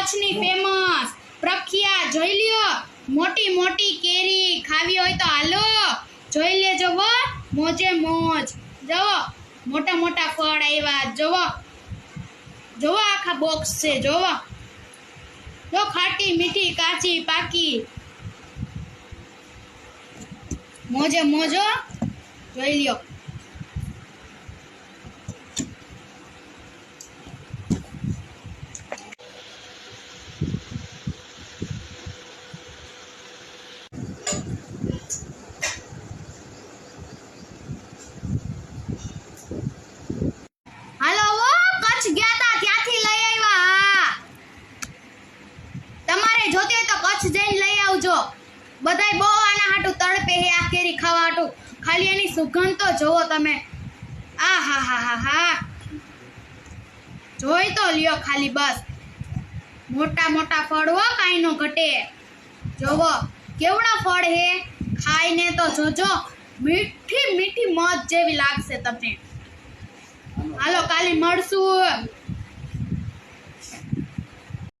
કચ્છની ફેમસ પ્રખ્યાત, જોઈ લ્યો, મોટી મોટી કેરી ખાવી હોય તો હાલો, જોઈ લેજો વો મોજે મોજ. જવો મોટા મોટા ફળ આવ્યા જોવો જુઓ આખા બોક્સ છે જોવો જો ખાટી મીઠી કાચી પાકી. મોજે મોજો જોઈ લ્યો હાલો ઓ કચ્છ ગયા તા ત્યાંથી લઈ આવ્યા હા તમારે જોતી હોય તો કચ્છ જઈને લઈ આવજો. બધાય બહુ આના હાટું તડપે હે, આ કેરી ખાવા હાટું. ખાલી એની સુગંધ તો જોવો તમે. આ હા હા હા હા. જોઈ તો લ્યો ખાલી બસ. મોટા મોટા ફળ હો કાંઈ નો ઘટે. જોવો, કેવડા ફળ હે? ખાઈને તો જોજો. મીઠી મીઠી મધ જેવી લાગશે તમને. હાલો, કાલે મળશું.